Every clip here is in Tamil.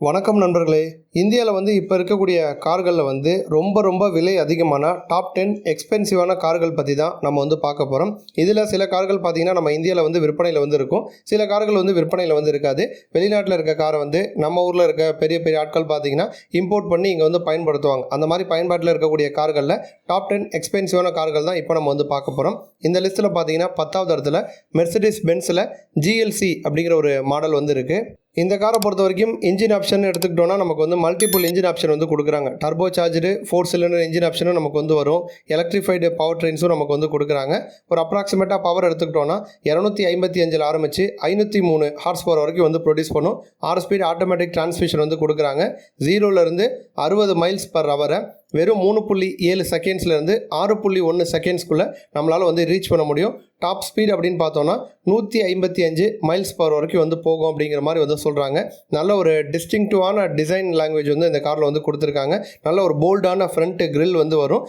வணக்கம் நண்பர்களே. இந்தியாவில் வந்து இப்போ இருக்கக்கூடிய கார்களில் வந்து ரொம்ப ரொம்ப விலை அதிகமான டாப் டென் எக்ஸ்பென்சிவான கார்கள் பற்றி தான் நம்ம வந்து பார்க்க போகிறோம் இதில் சில கார்கள் பார்த்திங்கன்னா நம்ம இந்தியாவில் வந்து விற்பனையில் வந்து இருக்கும். சில கார்கள் வந்து விற்பனையில் வந்து இருக்காது. வெளிநாட்டில் இருக்க காரை வந்து நம்ம ஊரில் இருக்க பெரிய பெரிய ஆட்கள் பார்த்திங்கன்னா இம்போர்ட் பண்ணி இங்கே வந்து பயன்படுத்துவாங்க. அந்த மாதிரி பயன்பாட்டில் இருக்கக்கூடிய கார்களில் டாப் டென் எக்ஸ்பென்சிவான கார்கள் தான் இப்போ நம்ம வந்து பார்க்க போகிறோம் இந்த லிஸ்ட்டில் பார்த்திங்கன்னா பத்தாவது இடத்துல மெர்சடிஸ் பென்ஸில் ஜிஎல்சி அப்படிங்கிற ஒரு மாடல் வந்து இருக்குது இந்த காரை பொறுத்த வரைக்கும் இன்ஜின் ஆப்ஷன் எடுத்துக்கிட்டோன்னா நமக்கு வந்து மல்டிபிள் இன்ஜின் ஆப்ஷன் வந்து கொடுக்குறாங்க. Turbo charger four cylinder engine ஆப்ஷனும் நமக்கு வந்து வரும். எலக்ட்ரிஃபைடு பவர் ட்ரெயின்ஸும் நமக்கு வந்து கொடுக்குறாங்க. ஒரு அப்ராக்சிமேட்டாக பவர் எடுத்துக்கிட்டோன்னா இரநூத்தி ஐம்பத்தி அஞ்சில் ஆரம்பித்து ஐநூற்றி மூணு ஹார்ஸ் பவர் வரைக்கும் வந்து ப்ரொடியூஸ் பண்ணும். ஆறு ஸ்பீட் ஆட்டோமேட்டிக் டிரான்ஸ்மிஷன் வந்து கொடுக்குறாங்க. ஜீரோலேருந்து அறுபது மைல்ஸ் பர் ஹவரை வெறும் மூணு புள்ளி ஏழு செகண்ட்ஸ்லேருந்து ஆறு புள்ளி ஒன்று செகண்ட்ஸ்க்குள்ளே நம்மளால் வந்து ரீச் பண்ண முடியும். டாப் ஸ்பீட் அப்படின்னு பார்த்தோன்னா நூற்றி ஐம்பத்தி அஞ்சு மைல்ஸ் பவர் வரைக்கும் வந்து போகும் அப்படிங்கிற மாதிரி வந்து சொல்கிறாங்க நல்ல ஒரு டிஸ்டிங்டிவான டிசைன் லாங்குவேஜ் வந்து இந்த காரில் வந்து கொடுத்துருக்காங்க. நல்ல ஒரு போல்டான ஃப்ரண்ட் க்ரில் வந்து வரும்.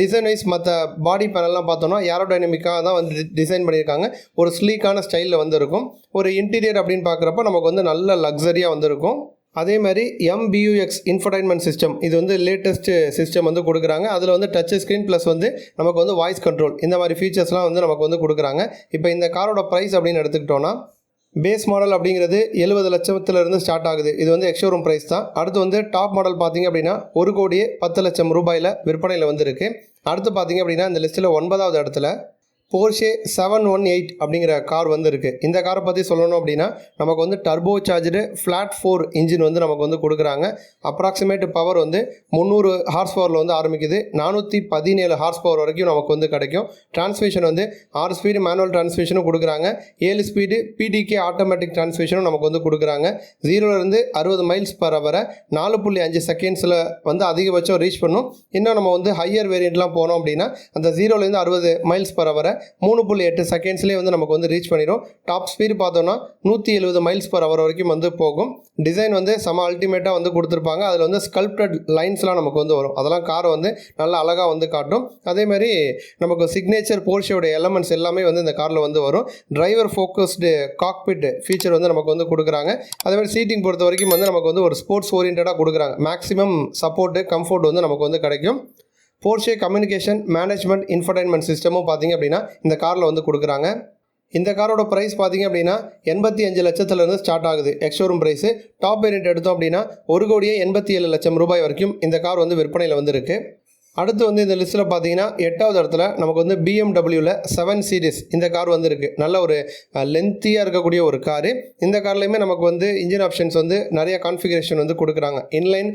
டிசைன் வைஸ் மற்ற பாடி பேனல்லாம் பார்த்தோன்னா ஏரோடைனமிக்காக தான் வந்து டிசைன் பண்ணியிருக்காங்க. ஒரு ஸ்லீக்கான ஸ்டைலில் வந்து இருக்கும் ஒரு இன்டீரியர் அப்படின்னு பார்க்குறப்ப நமக்கு வந்து நல்ல லக்ஸரியாக வந்து இருக்கும் அதே மாதிரி எம்பியூஎக்ஸ் இன்ஃபர்டைன்மெண்ட் சிஸ்டம் இது வந்து லேட்டஸ்ட் சிஸ்டம் வந்து கொடுக்குறாங்க. அதில் வந்து டச் ஸ்க்ரீன் ப்ளஸ் வந்து நமக்கு வந்து வாய்ஸ் கண்ட்ரோல் இந்த மாதிரி ஃபீச்சர்ஸ்லாம் வந்து நமக்கு வந்து கொடுக்குறாங்க. இப்போ இந்த காரோட ப்ரைஸ் அப்படின்னு எடுத்துக்கிட்டோன்னா பேஸ் மாடல் அப்படிங்கிறது எழுபது லட்சத்துலேருந்து ஸ்டார்ட் ஆகுது. இது வந்து எக்ஷோரூம் ப்ரைஸ் தான். அடுத்து வந்து டாப் மாடல் பார்த்தீங்க அப்படின்னா ஒரு கோடியே பத்து லட்சம் ரூபாயில் விற்பனையில் வந்துருக்கு. அடுத்து பார்த்தீங்க அப்படின்னா இந்த லிஸ்ட்டில் ஒன்பதாவது இடத்துல போர்ஷே செவன் ஒன் எயிட் அப்படிங்கிற கார் வந்து இருக்குது இந்த காரை பற்றி சொல்லணும் அப்படின்னா நமக்கு வந்து turbo charger flat four engine வந்து நமக்கு வந்து கொடுக்குறாங்க. அப்ராக்சிமேட் பவர் வந்து முந்நூறு ஹார்ஸ் பவரில் வந்து ஆரம்பிக்குது. நானூற்றி பதினேழு ஹார்ஸ் பவர் வரைக்கும் நமக்கு வந்து கிடைக்கும். டிரான்ஸ்மிஷன் வந்து ஆறு ஸ்பீடு மேனுவல் டிரான்ஸ்மிஷனும் கொடுக்குறாங்க. ஏழு ஸ்பீடு பிடிகே ஆட்டோமேட்டிக் டிரான்ஸ்மிஷனும் நமக்கு வந்து கொடுக்குறாங்க. ஜீரோலேருந்து அறுபது மைல்ஸ் பர் அவரை நாலு புள்ளி அஞ்சு செகண்ட்ஸில் வந்து அதிகபட்சம் ரீச் பண்ணும். இன்னும் நம்ம வந்து ஹையர் வேரியண்ட்லாம் போனோம் அப்படின்னா அந்த ஜீரோலேருந்து அறுபது மைல்ஸ் பர் அவரை மூணு புள்ளி எட்டு செகண்ட்ஸ்லேயே வந்து நமக்கு வந்து ரீச் பண்ணிடும் டாப் ஸ்பீடு பார்த்தோன்னா நூற்றி எழுபது மைல்ஸ் பர் ஹவர் வரைக்கும் வந்து போகும். டிசைன் வந்து செம அல்டிமேட்டாக வந்து கொடுத்துருப்பாங்க. அதில் வந்து ஸ்கல்ப்டட் லைன்ஸ்லாம் நமக்கு வந்து வரும். அதெல்லாம் காரை வந்து நல்லா அழகாக வந்து காட்டும். அதே மாதிரி நமக்கு சிக்னேச்சர் போர்ஷோட எலமெண்ட்ஸ் எல்லாமே வந்து இந்த காரில் வந்து வரும். டிரைவர் ஃபோக்கஸ்டு காக்பிட் ஃபீச்சர் வந்து நமக்கு வந்து கொடுக்குறாங்க. அதே மாதிரி சீட்டிங் பொறுத்த வரைக்கும் வந்து நமக்கு வந்து ஒரு ஸ்போர்ட்ஸ் ஓரியன்டாக கொடுக்குறாங்க. மேக்ஸிமம் சப்போர்ட்டு கம்ஃபோர்ட் வந்து நமக்கு வந்து கிடைக்கும். போர்ஷே கம்யூனிகேஷன் மேனேஜ்மெண்ட் இன்ஃபர்டைன்மெண்ட் சிஸ்டமும் பார்த்தீங்க அப்படின்னா இந்த காரில் வந்து கொடுக்குறாங்க. இந்த காரோட ப்ரைஸ் பார்த்தீங்க அப்படின்னா எண்பத்தி அஞ்சு லட்சத்துலேருந்து ஸ்டார்ட் ஆகுது. Ex showroom price top variant எடுத்தோம் அப்படின்னா ஒரு கோடியே எண்பத்தி ஏழு லட்சம் ரூபாய் வரைக்கும் இந்த கார் வந்து விற்பனையில் வந்து அடுத்து வந்து இந்த லிஸ்ட்டில் பார்த்தீங்கன்னா எட்டாவது இடத்துல நமக்கு வந்து பிஎம்டபிள்யூவில் செவன் சீரிஸ் இந்த கார் வந்து இருக்குது நல்ல ஒரு லென்த்தியாக இருக்கக்கூடிய ஒரு காரு இந்த கார்லையுமே நமக்கு வந்து இன்ஜின் ஆப்ஷன்ஸ் வந்து நிறைய கான்ஃபிகரேஷன் வந்து கொடுக்குறாங்க. இன்லைன்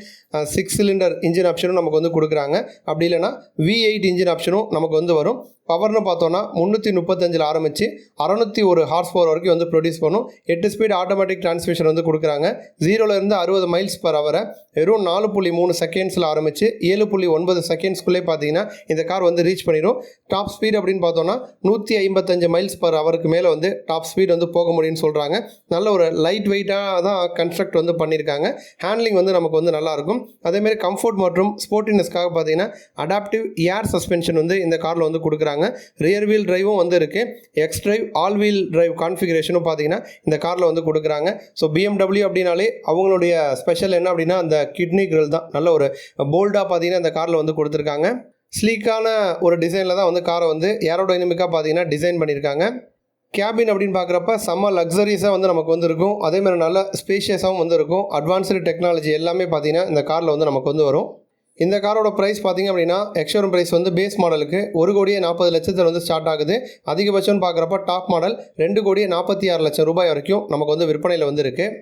சிக்ஸ் சிலிண்டர் இன்ஜின் ஆப்ஷனும் நமக்கு வந்து கொடுக்குறாங்க. அப்படி இல்லைனா வி எயிட் இன்ஜின் ஆப்ஷனும் நமக்கு வந்து வரும். பவர்னு பார்த்தோன்னா முந்நூற்றி முப்பத்தஞ்சில் ஆரம்பித்து அறநூற்றி ஒரு ஹார்ஸ் பவர் வரைக்கும் வந்து ப்ரொடியூஸ் பண்ணும். எட்டு ஸ்பீட் ஆட்டோமேட்டிக் டிரான்ஸ்மிஷன் வந்து கொடுக்குறாங்க. ஜீரோலேருந்து அறுபது மைல்ஸ் பர் அவரை வெறும் நாலு புள்ளி மூணு செகண்ட்ஸில் ஆரம்பித்து ஏழு புள்ளி ஒன்பது செகண்ட்ஸ்குள்ளே பார்த்தீங்கன்னா இந்த கார் வந்து ரீச் பண்ணிடும். டாப் ஸ்பீட் அப்படின்னு பார்த்தோன்னா நூற்றி ஐம்பத்தஞ்சு மைல்ஸ் பர் அவருக்கு மேலே வந்து டாப் ஸ்பீட் வந்து போக முடியும்னு சொல்கிறாங்க நல்ல ஒரு லைட் வெயிட்டாக தான் கன்ஸ்ட்ரக்ட் வந்து பண்ணியிருக்காங்க. ஹேண்ட்லிங் வந்து நமக்கு வந்து நல்லாயிருக்கும். அதேமாரி கம்ஃபர்ட் மற்றும் ஸ்போர்ட்டினஸ்க்காக பார்த்தீங்கன்னா அடாப்டிவ் ஏர் சஸ்பென்ஷன் வந்து இந்த காரில் வந்து கொடுக்குறாங்க. ரியர் வீல் டிரைவும் வந்து இருக்குது X drive all wheel drive கான்ஃபிகரேஷனும் பார்த்தீங்கன்னா இந்த காரில் வந்து கொடுக்குறாங்க. ஸோ பிஎம்டபிள்யூ அப்படின்னாலே அவங்களுடைய ஸ்பெஷல் என்ன அப்படின்னா அந்த கிட்னி கிரில் தான். நல்ல ஒரு போல்டாக பார்த்தீங்கன்னா இந்த காரில் வந்து கொடுத்துருக்காங்க. ஸ்லீக்கான ஒரு டிசைனில் தான் வந்து காரை வந்து ஏரோடைனமிக்காக பார்த்தீங்கன்னா டிசைன் பண்ணியிருக்காங்க. கேபின் அப்படின்னு பார்க்குறப்ப செம்ம லக்ஸரிஸாக வந்து நமக்கு வந்து இருக்கும். அதே மாதிரி நல்ல ஸ்பேஷியஸாகவும் வந்து இருக்கும். அட்வான்ஸ்டு டெக்னாலஜி எல்லாமே பார்த்தீங்கன்னா இந்த காரில் வந்து நமக்கு வந்து வரும். இந்த காரோட ப்ரைஸ் பார்த்தீங்க அப்படின்னா எக்ஷோரூம் ப்ரைஸ் வந்து பேஸ் மாடலுக்கு ஒரு கோடியே நாற்பது லட்சத்தில் வந்து ஸ்டார்ட் ஆகுது. அதிகபட்சம்னு பார்க்குறப்ப டாப் மாடல் ரெண்டு கோடியே நாற்பத்தி ஆறு லட்சம் ரூபாய் வரைக்கும் நமக்கு வந்து விற்பனையில் வந்து இருக்குது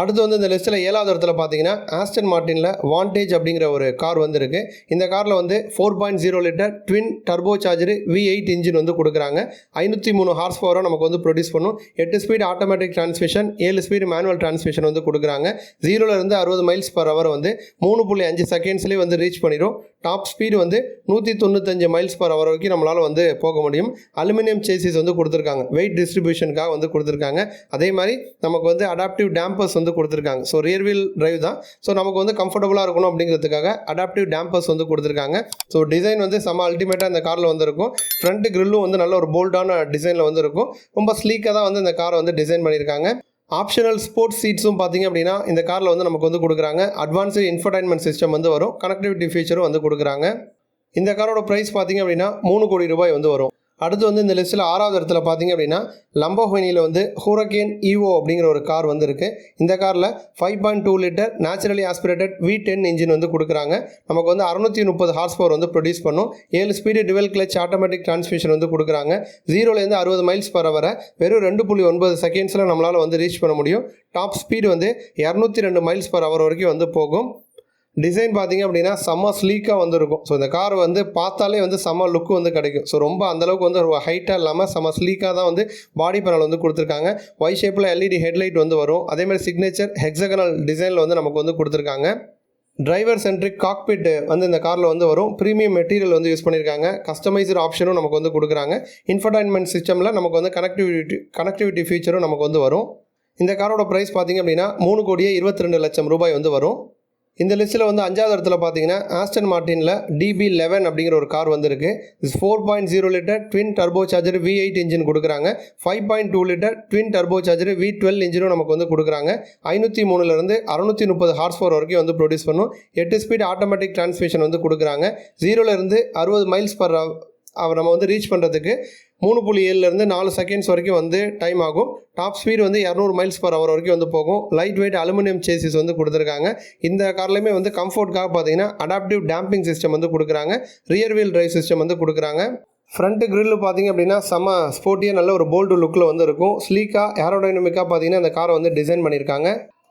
அடுத்து வந்து இந்த லிஸ்ட்டில் ஏழாவது இடத்துல பார்த்தீங்கன்னா ஆஸ்டன் மார்ட்டினில் வாண்டேஜ் அப்படிங்கிற ஒரு கார் வந்துருக்கு. இந்த காரில் வந்து four point zero litre twin turbo charger V eight engine வந்து கொடுக்குறாங்க. ஐநூற்றி மூணு ஹார்ஸ் பவரை நமக்கு வந்து ப்ரொடியூஸ் பண்ணும். எட்டு ஸ்பீட் ஆட்டோமேட்டிக் டிரான்ஸ்மிஷன் ஏழு ஸ்பீடு மேனுவல் டிரான்ஸ்மிஷன் வந்து கொடுக்குறாங்க. ஜீரோலேருந்து அறுபது மைல்ஸ் பர் ஹவர் வந்து மூணு புள்ளி அஞ்சு செகண்ட்ஸ்லேயே வந்து ரீச் பண்ணிடும் டாப் ஸ்பீடு வந்து நூற்றி தொண்ணூத்தஞ்சு மைல்ஸ் பர் ஹவர் வரைக்கும் நம்மளால் வந்து போக முடியும். அலுமினியம் சேசிஸ் வந்து கொடுத்துருக்காங்க. வெயிட் டிஸ்ட்ரிபியூஷனுக்காக வந்து கொடுத்துருக்காங்க. அதே மாதிரி நமக்கு வந்து அடாப்டிவ் டேம்பர்ஸ் வந்து கொடுத்துருக்காங்க. ஸோ ரியர் வீல் டிரைவ் தான். ஸோ நமக்கு வந்து கம்ஃபர்டபுளாக இருக்கணும் அப்படிங்கிறதுக்காக அடாப்டிவ் டேம்பர்ஸ் வந்து கொடுத்துருக்காங்க. ஸோ டிசைன் வந்து செம்ம அல்டிமேட்டாக இந்த காரில் வந்துருக்கும். ஃப்ரண்ட் கிரில்லும் வந்து நல்ல ஒரு போல்டான டிசைனில் வந்து இருக்கும் ரொம்ப ஸ்லீக்காக தான் வந்து இந்த காரை வந்து டிசைன் பண்ணியிருக்காங்க. ஆப்ஷனல் ஸ்போர்ட்ஸ் சீட்ஸும் பார்த்தீங்க அப்படின்னா இந்த காரில் வந்து நமக்கு வந்து கொடுக்குறாங்க. அட்வான்ஸு இன்ஃபர்டைன்மெண்ட் சிஸ்டம் வந்து வரும். கனெக்டிவிட்டி ஃபீச்சரும் வந்து கொடுக்குறாங்க. இந்த காரோட ப்ரைஸ் பார்த்தீங்க அப்படின்னா மூணு கோடி ரூபாய் வந்து வரும். அடுத்து வந்து இந்த லிஸ்ட்டில் ஆறாவது இடத்துல பார்த்தீங்க அப்படின்னா லம்போஹினியில் வந்து ஹூரகேன் ஈவோ அப்படிங்கிற ஒரு கார் வந்து இருக்குது இந்த காரில் five point two litre naturally aspirated V ten engine வந்து கொடுக்குறாங்க. நமக்கு வந்து அறுநூற்றி முப்பது ஹார்ஸ் பவர் வந்து ப்ரொடியூஸ் பண்ணும். ஏழு speed dual clutch automatic transmission வந்து கொடுக்குறாங்க. ஜீரோலேருந்து அறுபது மைல்ஸ் பர் வர வெறும் ரெண்டு புள்ளி ஒன்பது செகண்ட்ஸில் நம்மளால் வந்து ரீச் பண்ண முடியும். டாப் ஸ்பீடு வந்து இரநூத்தி ரெண்டு மைல்ஸ் பர் ஹவர் வரைக்கும் வந்து போகும். டிசைன் பார்த்தீங்க அப்படின்னா செம்ம ஸ்லீக்காக வந்துருக்கும். ஸோ இந்த கார் வந்து பார்த்தாலே வந்து செம்ம லுக்கு வந்து கிடைக்கும். ஸோ ரொம்ப அந்தளவுக்கு வந்து ஹைட்டாக இல்லாமல் செம்ம ஸ்லீக்காக தான் வந்து பாடி பேனல் வந்து கொடுத்துருக்காங்க. ஒய் ஷேப்பில் எல்இடி ஹெட்லைட் வந்து வரும். அதேமாதிரி சிக்னேச்சர் ஹெக்ஸகனல் டிசைனில் வந்து நமக்கு வந்து கொடுத்துருக்காங்க. டிரைவர் சென்ட்ரிக் காக்பிட் வந்து இந்த காரில் வந்து வரும். ப்ரீமியம் மெட்டீரியல் வந்து யூஸ் பண்ணியிருக்காங்க கஸ்டமைஸ்டு ஆப்ஷனும் நமக்கு வந்து கொடுக்குறாங்க. இன்ஃபர்டைன்மெண்ட் சிஸ்டமில் நமக்கு வந்து கனெக்டிவிட்டி கனெக்டிவிட்டி ஃபீச்சரும் நமக்கு வந்து வரும். இந்த காரோட ப்ரைஸ் பார்த்தீங்க அப்படின்னா மூணு கோடியே இருபத்தி ரெண்டு லட்சம் ரூபாய் வந்து வரும். இந்த லிஸ்ட்டில் வந்து அஞ்சாவது இடத்துல பார்த்தீங்கன்னா ஆஸ்டன் மார்ட்டினில் டிபி லெவன் அப்படிங்கிற ஒரு கார் வந்திருக்கு. Four point zero litre twin turbo charger V eight engine கொடுக்குறாங்க. Five point two litre twin turbo charger V twelve இன்ஜினும் நமக்கு வந்து கொடுக்குறாங்க. ஐநூற்றி மூணுலேருந்து அறுநூற்றி முப்பது ஹார்ஸ் பவர் வரைக்கும் வந்து ப்ரொடியூஸ் பண்ணும். எட்டு ஸ்பீட் ஆட்டோமேட்டிக் டிரான்ஸ்மிஷன் வந்து கொடுக்குறாங்க. ஜீரோலேருந்து அறுபது மைல்ஸ் பர் அவர் நம்ம வந்து ரீச் பண்ணுறதுக்கு மூணு புள்ளி ஏழுலேருந்து நாலு செகண்ட்ஸ் வரைக்கும் வந்து டைம் ஆகும். டாப் ஸ்பீடு வந்து இரநூறு மைல்ஸ் பர் ஹவர் வரைக்கும் வந்து போகும். லைட் வெயிட் அலுமினியம் சேசிஸ் வந்து கொடுத்துருக்காங்க. இந்த கார்லையுமே வந்து கம்ஃபர்ட்காக பார்த்தீங்கன்னா அடாப்டிவ் டேம்பிங் சிஸ்டம் வந்து கொடுக்குறாங்க. ரியர் வீல் டிரைவ் சிஸ்டம் வந்து கொடுக்குறாங்க. ஃப்ரண்ட்டு க்ரில்லு பார்த்தீங்க அப்படின்னா செம்ம ஸ்போர்ட்டியாக நல்ல ஒரு போல்டு லுக்கில் வந்து இருக்கும். ஸ்லீக்காக ஏரோடைனமிக்காக பார்த்தீங்கன்னா அந்த காரை வந்து டிசைன் பண்ணியிருக்காங்க.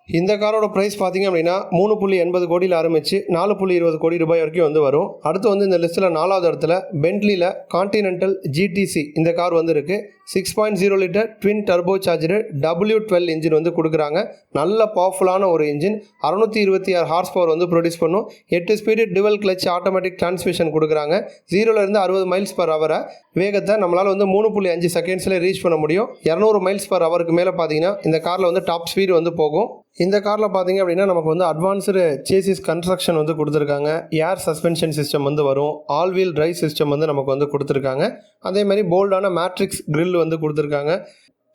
இந்த காரோட ப்ரைஸ் பார்த்தீங்க அப்படின்னா மூணு புள்ளி எண்பது கோடியில் ஆரம்பித்து நாலு புள்ளி இருபது கோடி ரூபாய் வரைக்கும் வந்து வரும். அடுத்து வந்து இந்த லிஸ்ட்டில் நாலாவது இடத்துல பென்ட்லியில் கான்டினென்டல் ஜிடிசி இந்த கார் வந்து இருக்குது six point zero litre twin turbo charger W twelve engine வந்து கொடுக்குறாங்க. நல்ல பவர்ஃபுல்லான ஒரு இன்ஜின் அறுநூற்றி இருபத்தி ஆறு ஹார்ஸ் பவர் வந்து ப்ரொடியூஸ் பண்ணும். எட்டு speed dual clutch automatic transmission கொடுக்குறாங்க. ஜீரோலேருந்து அறுபது மைல்ஸ் பர் ஹவரை வேகத்தை நம்மளால் வந்து மூணு புள்ளி அஞ்சு செகண்ட்ஸில் ரீச் பண்ண முடியும். இரநூறு மைல்ஸ் பர் ஹவருக்கு மேலே பார்த்தீங்கன்னா இந்த காரில் வந்து டாப் ஸ்பீடு வந்து போகும். இந்த காரில் பார்த்தீங்க அப்படின்னா நமக்கு வந்து அட்வான்ஸ்டு சேசிஸ் கன்ஸ்ட்ரக்ஷன் வந்து கொடுத்துருக்காங்க. ஏர் சஸ்பென்ஷன் சிஸ்டம் வந்து வரும். ஆல் வீல் டிரைவ் சிஸ்டம் வந்து நமக்கு வந்து கொடுத்துருக்காங்க. அதே மாதிரி போல்டான மேட்ரிக்ஸ் grill வந்து கொடுத்துருக்காங்க.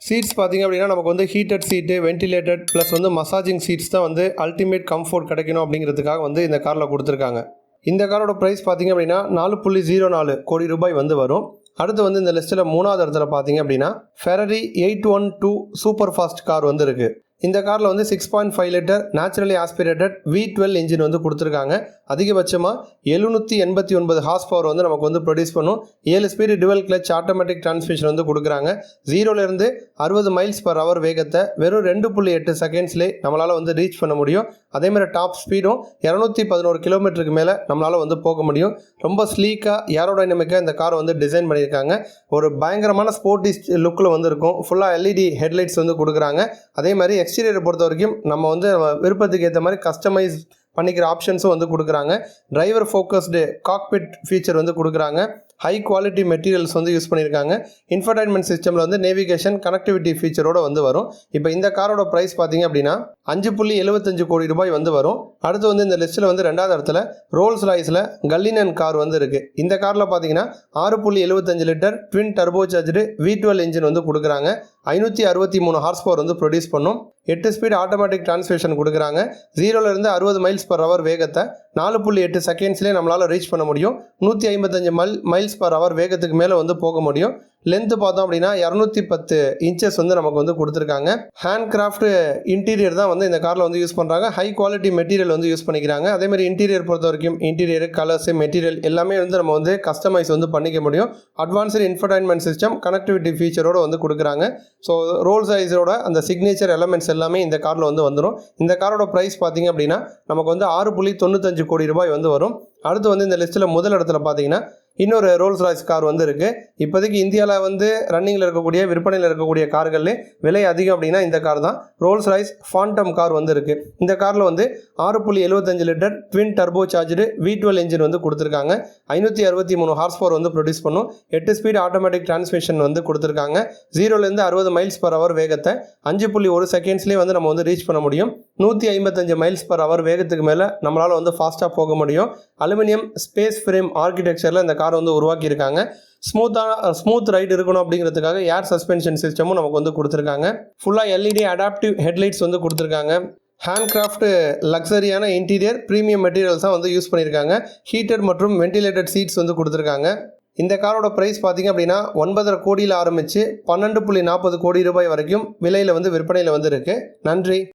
சீட்ஸ் பார்த்தீங்க அப்படின்னா நமக்கு வந்து ஹீட்டட் சீட்டு வென்டிலேட்டட் ப்ளஸ் வந்து மசாஜிங் சீட்ஸ் தான் வந்து அல்டிமேட் கம்ஃபோர்ட் கிடைக்கணும் அப்படிங்கிறதுக்காக வந்து இந்த காரில் கொடுத்துருக்காங்க. இந்த காரோட ப்ரைஸ் பார்த்தீங்க அப்படின்னா நாலு புள்ளி ஜீரோ நாலு கோடி ரூபாய் வந்து வரும். அடுத்து வந்து இந்த லிஸ்ட்டில் மூணாவது இடத்துல பார்த்தீங்க அப்படின்னா Ferrari eight one two superfast car வந்து இருக்குது இந்த காரில் வந்து six point five litre naturally aspirated V twelve engine வந்து கொடுத்துருக்காங்க. அதிகபட்சமாக எழுநூற்றி எண்பத்தி ஒன்பது ஹார்ஸ் பவர் வந்து நமக்கு வந்து ப்ரொடியூஸ் பண்ணும். ஏழு speed dual clutch automatic transmission வந்து கொடுக்குறாங்க. ஜீரோலேருந்து அறுபது மைல்ஸ் பர் ஹவர் வேகத்தை வெறும் ரெண்டு புள்ளி எட்டு செகண்ட்ஸ்லேயே நம்மளால் வந்து ரீச் பண்ண முடியும். அதேமாதிரி டாப் ஸ்பீடும் இரநூத்தி பதினோரு கிலோமீட்டருக்கு மேலே நம்மளால் வந்து போக முடியும். ரொம்ப ஸ்லீக்காக ஏரோடைனமிக்காக இந்த காரை வந்து டிசைன் பண்ணியிருக்காங்க. ஒரு பயங்கரமான ஸ்போர்ட்டி லுக்கில் வந்து இருக்கும். ஃபுல்லாக எல்இடி ஹெட்லைட்ஸ் வந்து கொடுக்குறாங்க. அதே மாதிரி எக்ஸ்டீரியரை பொறுத்த வரைக்கும் நம்ம வந்து விருப்பத்துக்கு ஏற்ற மாதிரி கஸ்டமைஸ் பண்ணிக்கிற ஆப்ஷன்ஸும் வந்து கொடுக்குறாங்க. டிரைவர் ஃபோக்கஸ்டு காக்பிட் ஃபீச்சர் வந்து கொடுக்குறாங்க. ஹை குவாலிட்டி மெட்டீரியல்ஸ் வந்து யூஸ் பண்ணியிருக்காங்க. இன்ஃபர்டைன்மெண்ட் சிஸ்டமில் வந்து நேவிகேஷன் கனெக்டிவிட்டி ஃபீச்சரோட வந்து வரும். இப்போ இந்த காரோட ப்ரைஸ் பார்த்தீங்க அப்படின்னா அஞ்சு புள்ளி எழுபத்தஞ்சு கோடி ரூபாய் வந்து வரும். அடுத்து வந்து இந்த லிஸ்ட்டில் வந்து ரெண்டாவது இடத்துல ரோல்ஸ் ராய்ஸில் கல்லினன் கார் வந்து இருக்குது இந்த காரில் பார்த்தீங்கன்னா ஆறு புள்ளி எழுபத்தஞ்சு litre twin turbo charger V twelve engine வந்து கொடுக்குறாங்க. ஐநூற்றி அறுபத்தி மூணு ஹார்ஸ் பவர் வந்து ப்ரொடியூஸ் பண்ணும். எட்டு ஸ்பீட் ஆட்டோமேட்டிக் டிரான்ஸ்மிஷன் கொடுக்குறாங்க. ஜீரோலேருந்து அறுபது மைல்ஸ் பர் ஹவர் வேகத்தை நாலு புள்ளி எட்டு செகண்ட்ஸ்லேயே நம்மளால் ரீச் பண்ண முடியும். நூற்றி ஐம்பத்தஞ்சு மைல் மைல்ஸ் பர் ஹவர் வேகத்துக்கு மேலே வந்து போக முடியும். லென்த்து பார்த்தோம் அப்படின்னா இரநூத்தி பத்து இன்ச்சஸ் வந்து நமக்கு வந்து கொடுத்துருக்காங்க. ஹேண்ட் கிராஃப்ட் இன்டீரியர் தான் வந்து இந்த காரில் வந்து யூஸ் பண்ணுறாங்க ஹை குவாலிட்டி மெட்டீரியல் வந்து யூஸ் பண்ணிக்கிறாங்க. அதேமாதிரி இன்டீரியர் பொறுத்த வரைக்கும் இன்டீரியர் கலர்ஸ் மெட்டீரியல் எல்லாமே வந்து நம்ம வந்து கஸ்டமைஸ் வந்து பண்ணிக்க முடியும். அட்வான்ஸ்டு இன்ஃபர்டைன்மெண்ட் சிஸ்டம் கனெக்டிவிட்டி ஃபீச்சரோட வந்து கொடுக்குறாங்க. ஸோ ரோல் சைஸோட அந்த சிக்னேச்சர் எலமெண்ட்ஸ் எல்லாமே இந்த காரில் வந்து வந்துடும் இந்த காரோட ப்ரைஸ் பார்த்தீங்க அப்படின்னா நமக்கு வந்து ஆறு புள்ளி தொண்ணூத்தஞ்சு கோடி ரூபாய் வந்து வரும். அடுத்து வந்து இந்த லிஸ்ட்டில் முதல் இடத்துல பார்த்தீங்கன்னா இன்னொரு ரோல்ஸ் ராய்ஸ் கார் வந்து இருக்குது இப்போதைக்கு இந்தியாவில் வந்து ரன்னிங்கில் இருக்கக்கூடிய விற்பனையில் இருக்கக்கூடிய கார்கள்லே விலை அதிகம் அப்படின்னா இந்த கார் தான். ரோல்ஸ் ராய்ஸ் ஃபாண்டம் கார் வந்து இருக்குது இந்த காரில் வந்து ஆறு புள்ளி எழுபத்தஞ்சு litre twin turbo charger V twelve engine வந்து கொடுத்துருக்காங்க. ஐநூற்றி அறுபத்தி மூணு ஹார்ஸ் பவர் வந்து ப்ரொடியூஸ் பண்ணும். எட்டு ஸ்பீட் ஆட்டோமேட்டிக் டிரான்ஸ்மிஷன் வந்து கொடுத்துருக்காங்க. ஜீரோலேருந்து அறுபது மைல்ஸ் பர் ஹவர் வேகத்தை அஞ்சு புள்ளி ஒரு செகண்ட்ஸ்லேயே வந்து நம்ம வந்து ரீச் பண்ண முடியும். நூற்றி ஐம்பத்தஞ்சு மைல்ஸ் பர் ஹவர் வேகத்துக்கு மேலே நம்மளால் வந்து ஃபாஸ்ட்டாக போக முடியும். அலுமினியம் ஸ்பேஸ் ஃப்ரேம் ஆர்கிடெக்சரில் இந்த கார் வந்து உருவாக்கியிருக்காங்க. ஸ்மூத்தாக ஸ்மூத் ரைடு இருக்கணும் அப்படிங்கிறதுக்காக ஏர் சஸ்பென்ஷன் சிஸ்டமும் நமக்கு வந்து கொடுத்துருக்காங்க. ஃபுல்லாக எல்இடி அடாப்டிவ் ஹெட்லைட்ஸ் வந்து கொடுத்துருக்காங்க. ஹேண்ட்கிராஃப்ட் லக்ஸரியான இன்டீரியர் ப்ரீமியம் மெட்டீரியல்ஸாக வந்து யூஸ் பண்ணியிருக்காங்க. ஹீட்டட் மற்றும் வென்டிலேட்டட் சீட்ஸ் வந்து கொடுத்துருக்காங்க. இந்த காரோட ப்ரைஸ் பார்த்தீங்க அப்படின்னா ஒன்பதரை கோடியில் ஆரம்பித்து பன்னெண்டு புள்ளி நாற்பது கோடி ரூபாய் வரைக்கும் விலையில் வந்து விற்பனையில் வந்து இருக்குது நன்றி.